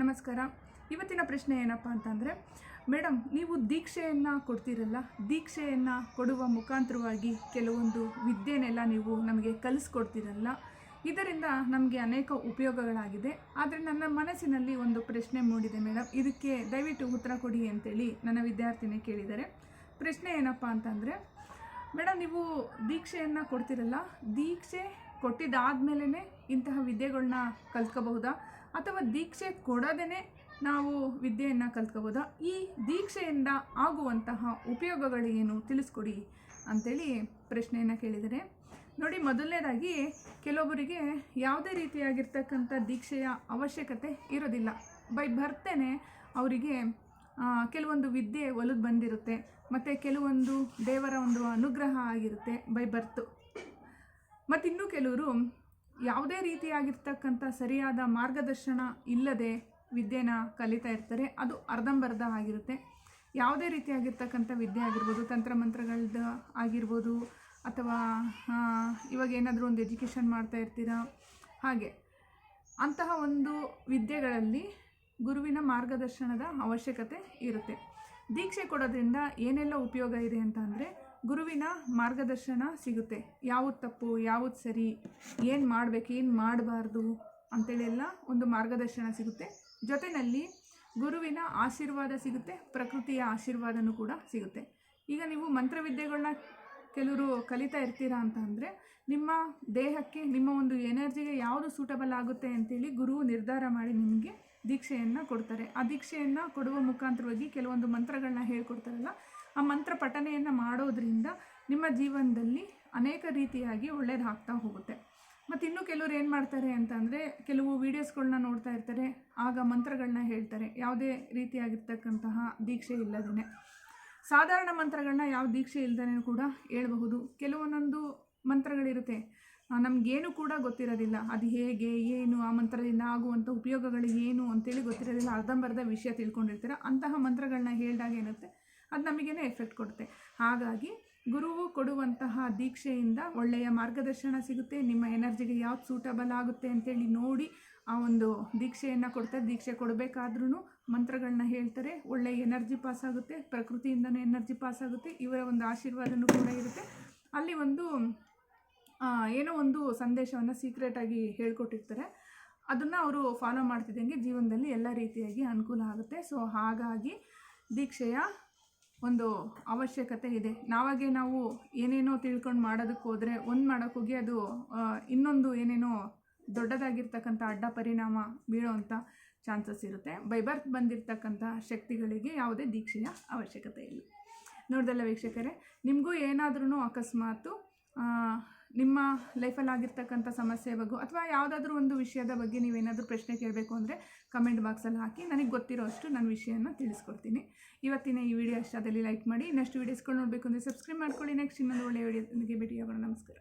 ನಮಸ್ಕಾರ. ಇವತ್ತಿನ ಪ್ರಶ್ನೆ ಏನಪ್ಪ ಅಂತಂದರೆ ಮೇಡಮ್ ನೀವು ದೀಕ್ಷೆಯನ್ನು ಕೊಡ್ತೀರಲ್ಲ? ದೀಕ್ಷೆಯನ್ನು ಕೊಡುವ ಮುಖಾಂತರವಾಗಿ ಕೆಲವೊಂದು ವಿದ್ಯೆನೆಲ್ಲ ನೀವು ನಮಗೆ ಕಲಿಸ್ಕೊಡ್ತೀರಲ್ಲ? ಇದರಿಂದ ನಮಗೆ ಅನೇಕ ಉಪಯೋಗಗಳಾಗಿದೆ. ಆದರೆ ನನ್ನ ಮನಸ್ಸಿನಲ್ಲಿ ಒಂದು ಪ್ರಶ್ನೆ ಮೂಡಿದೆ ಮೇಡಮ್ ಇದಕ್ಕೆ ದಯವಿಟ್ಟು ಉತ್ತರ ಕೊಡಿ ಅಂತೇಳಿ ನನ್ನ ವಿದ್ಯಾರ್ಥಿನಿ ಕೇಳಿದ್ದಾರೆ. ಪ್ರಶ್ನೆ ಏನಪ್ಪ ಅಂತಂದರೆ ಮೇಡಮ್ ನೀವು ದೀಕ್ಷೆಯನ್ನು ಕೊಡ್ತಿರಲ್ಲ? ದೀಕ್ಷೆ ಕೊಟ್ಟಿದ್ದಾದ್ಮೇಲೆ ಇಂತಹ ವಿದ್ಯೆಗಳನ್ನ ಕಲ್ತ್ಕೋಬಹುದಾ? ಅಥವಾ ದೀಕ್ಷೆ ಕೊಡದೇ ನಾವು ವಿದ್ಯೆಯನ್ನು ಕಲ್ತ್ಕೋಬೋದಾ? ಈ ದೀಕ್ಷೆಯಿಂದ ಆಗುವಂತಹ ಉಪಯೋಗಗಳೇನು ತಿಳಿಸ್ಕೊಡಿ ಅಂಥೇಳಿ ಪ್ರಶ್ನೆಯನ್ನು ಕೇಳಿದರೆ, ನೋಡಿ ಮೊದಲನೇದಾಗಿ ಕೆಲವೊಬ್ಬರಿಗೆ ಯಾವುದೇ ರೀತಿಯಾಗಿರ್ತಕ್ಕಂಥ ದೀಕ್ಷೆಯ ಅವಶ್ಯಕತೆ ಇರೋದಿಲ್ಲ. ಬೈ ಬರ್ತೇನೆ ಅವರಿಗೆ ಕೆಲವೊಂದು ವಿದ್ಯೆ ಒಲಿದು ಬಂದಿರುತ್ತೆ, ಮತ್ತು ಕೆಲವೊಂದು ದೇವರ ಒಂದು ಅನುಗ್ರಹ ಆಗಿರುತ್ತೆ ಬೈ ಬರ್ತು. ಮತ್ತು ಇನ್ನೂ ಕೆಲವರು ಯಾವುದೇ ರೀತಿಯಾಗಿರ್ತಕ್ಕಂಥ ಸರಿಯಾದ ಮಾರ್ಗದರ್ಶನ ಇಲ್ಲದೆ ವಿದ್ಯೆನ ಕಲಿತಾ ಇರ್ತಾರೆ, ಅದು ಅರ್ಧಂಬರ್ಧ ಆಗಿರುತ್ತೆ. ಯಾವುದೇ ರೀತಿಯಾಗಿರ್ತಕ್ಕಂಥ ವಿದ್ಯೆ ಆಗಿರ್ಬೋದು ತಂತ್ರಮಂತ್ರಗಳದ್ದು ಆಗಿರ್ಬೋದು, ಅಥವಾ ಇವಾಗ ಏನಾದರೂ ಒಂದು ಎಜುಕೇಷನ್ ಮಾಡ್ತಾ ಇರ್ತೀರಾ, ಹಾಗೆ. ಅಂತಹ ಒಂದು ವಿದ್ಯೆಗಳಲ್ಲಿ ಗುರುವಿನ ಮಾರ್ಗದರ್ಶನದ ಅವಶ್ಯಕತೆ ಇರುತ್ತೆ. ದೀಕ್ಷೆ ಕೊಡೋದ್ರಿಂದ ಏನೆಲ್ಲ ಉಪಯೋಗ ಇದೆ ಅಂತ ಅಂದರೆ ಗುರುವಿನ ಮಾರ್ಗದರ್ಶನ ಸಿಗುತ್ತೆ. ಯಾವುದು ತಪ್ಪು, ಯಾವುದು ಸರಿ, ಏನು ಮಾಡಬೇಕು, ಏನು ಮಾಡಬಾರ್ದು ಅಂತೇಳಿ ಎಲ್ಲ ಒಂದು ಮಾರ್ಗದರ್ಶನ ಸಿಗುತ್ತೆ. ಜೊತೆಯಲ್ಲಿ ಗುರುವಿನ ಆಶೀರ್ವಾದ ಸಿಗುತ್ತೆ, ಪ್ರಕೃತಿಯ ಆಶೀರ್ವಾದನೂ ಕೂಡ ಸಿಗುತ್ತೆ. ಈಗ ನೀವು ಮಂತ್ರವಿದ್ಯೆಗಳನ್ನ ಕೆಲವರು ಕಲಿತಾ ಇರ್ತೀರಾ ಅಂತ ಅಂದರೆ, ನಿಮ್ಮ ದೇಹಕ್ಕೆ, ನಿಮ್ಮ ಒಂದು ಎನರ್ಜಿಗೆ ಯಾವುದು ಸೂಟಬಲ್ ಆಗುತ್ತೆ ಅಂತೇಳಿ ಗುರು ನಿರ್ಧಾರ ಮಾಡಿ ನಿಮಗೆ ದೀಕ್ಷೆಯನ್ನು ಕೊಡ್ತಾರೆ. ಆ ದೀಕ್ಷೆಯನ್ನು ಕೊಡುವ ಮುಖಾಂತರವಾಗಿ ಕೆಲವೊಂದು ಮಂತ್ರಗಳನ್ನ ಹೇಳ್ಕೊಡ್ತಾರೆ. ಪಠನೆಯನ್ನು ಮಾಡೋದ್ರಿಂದ ನಿಮ್ಮ ಜೀವನದಲ್ಲಿ ಅನೇಕ ರೀತಿಯಾಗಿ ಒಳ್ಳೇದಾಗ್ತಾ ಹೋಗುತ್ತೆ. ಮತ್ತು ಇನ್ನು ಕೆಲವರು ಏನು ಮಾಡ್ತಾರೆ ಅಂತಂದರೆ, ಕೆಲವು ವೀಡಿಯೋಸ್ಗಳನ್ನ ನೋಡ್ತಾ ಇರ್ತಾರೆ, ಆಗ ಮಂತ್ರಗಳನ್ನ ಹೇಳ್ತಾರೆ. ಯಾವುದೇ ರೀತಿಯಾಗಿರ್ತಕ್ಕಂತಹ ದೀಕ್ಷೆ ಇಲ್ಲದೇ ಸಾಧಾರಣ ಮಂತ್ರಗಳನ್ನ ಯಾವ ದೀಕ್ಷೆ ಇಲ್ಲದೇ ಕೂಡ ಹೇಳ್ಬಹುದು. ಕೆಲವೊಂದೊಂದು ಮಂತ್ರಗಳಿರುತ್ತೆ. ನಮಗೇನು ಕೂಡ ಗೊತ್ತಿರೋದಿಲ್ಲ. ಅದು ಹೇಗೆ, ಏನು, ಆ ಮಂತ್ರದಿಂದ ಆಗುವಂಥ ಉಪಯೋಗಗಳು ಏನು ಅಂತೇಳಿ ಗೊತ್ತಿರೋದಿಲ್ಲ. ಅರ್ಧಂಬರ್ಧ ವಿಷಯ ತಿಳ್ಕೊಂಡಿರ್ತೀರ. ಅಂತಹ ಮಂತ್ರಗಳನ್ನ ಹೇಳಿದಾಗ ಏನುತ್ತೆ? ಅದು ನಮಗೇನೆ ಎಫೆಕ್ಟ್ ಕೊಡುತ್ತೆ. ಹಾಗಾಗಿ ಗುರುವು ಕೊಡುವಂತಹ ದೀಕ್ಷೆಯಿಂದ ಒಳ್ಳೆಯ ಮಾರ್ಗದರ್ಶನ ಸಿಗುತ್ತೆ. ನಿಮ್ಮ ಎನರ್ಜಿಗೆ ಯಾವ್ದು ಸೂಟಬಲ್ ಆಗುತ್ತೆ ಅಂತೇಳಿ ನೋಡಿ ಆ ಒಂದು ದೀಕ್ಷೆಯನ್ನು ಕೊಡ್ತಾರೆ. ದೀಕ್ಷೆ ಕೊಡಬೇಕಾದ್ರೂ ಮಂತ್ರಗಳನ್ನ ಹೇಳ್ತಾರೆ. ಒಳ್ಳೆಯ ಎನರ್ಜಿ ಪಾಸ್ ಆಗುತ್ತೆ. ಪ್ರಕೃತಿಯಿಂದನೂ ಎನರ್ಜಿ ಪಾಸ್ ಆಗುತ್ತೆ. ಇವರ ಒಂದು ಆಶೀರ್ವಾದನೂ ಕೂಡ ಇರುತ್ತೆ. ಅಲ್ಲಿ ಒಂದು ಏನೋ ಒಂದು ಸಂದೇಶವನ್ನು ಸೀಕ್ರೆಟಾಗಿ ಹೇಳ್ಕೊಟ್ಟಿರ್ತಾರೆ. ಅದನ್ನು ಅವರು ಫಾಲೋ ಮಾಡ್ತಿದ್ದಂಗೆ ಜೀವನದಲ್ಲಿ ಎಲ್ಲ ರೀತಿಯಾಗಿ ಅನುಕೂಲ ಆಗುತ್ತೆ. ಸೊ ಹಾಗಾಗಿ ದೀಕ್ಷೆಯ ಒಂದು ಅವಶ್ಯಕತೆ ಇದೆ. ನಾವಾಗೆ ನಾವು ಏನೇನೋ ತಿಳ್ಕೊಂಡು ಮಾಡೋದಕ್ಕೆ ಹೋದರೆ, ಒಂದು ಮಾಡೋಕ್ಕೋಗಿ ಅದು ಇನ್ನೊಂದು ಏನೇನೋ ದೊಡ್ಡದಾಗಿರ್ತಕ್ಕಂಥ ಅಡ್ಡ ಪರಿಣಾಮ ಬೀಳೋವಂಥ ಚಾನ್ಸಸ್ ಇರುತ್ತೆ. ಬೈಬರ್ತ್ ಬಂದಿರತಕ್ಕಂಥ ಶಕ್ತಿಗಳಿಗೆ ಯಾವುದೇ ದೀಕ್ಷೆಯ ಅವಶ್ಯಕತೆ ಇಲ್ಲ. ನೋಡ್ದಲ್ಲ ವೀಕ್ಷಕರೇ, ನಿಮಗೂ ಏನಾದ್ರೂ ಅಕಸ್ಮಾತು ನಿಮ್ಮ ಲೈಫಲ್ಲಿ ಆಗಿರ್ತಕ್ಕಂಥ ಸಮಸ್ಯೆ ಬಗ್ಗೆ ಅಥವಾ ಯಾವುದಾದ್ರೂ ಒಂದು ವಿಷಯದ ಬಗ್ಗೆ ನೀವೇನಾದರೂ ಪ್ರಶ್ನೆ ಕೇಳಬೇಕು ಅಂದರೆ ಕಮೆಂಟ್ ಬಾಕ್ಸಲ್ಲಿ ಹಾಕಿ ನನಗೆ ಗೊತ್ತಿರೋ ಅಷ್ಟು ನಾನು ವಿಷಯನ ತಿಳಿಸ್ಕೊಡ್ತೀನಿ. ಇವತ್ತಿನ ಈ ವಿಡಿಯೋ ಇಷ್ಟದಲ್ಲಿ ಲೈಕ್ ಮಾಡಿ ಇನ್ನಷ್ಟು ವೀಡಿಯೋಸ್ಗಳು ನೋಡಬೇಕು ಅಂದರೆ ಸಬ್ಸ್ಕ್ರೈಬ್ ಮಾಡ್ಕೊಳ್ಳಿ. ನೆಕ್ಸ್ಟ್ ಇನ್ನೊಂದು ಒಳ್ಳೆಯ ವಿಡಿಯೋಗೆ ಭೇಟಿಯಾಗೋಣ. ನಮಸ್ಕಾರ.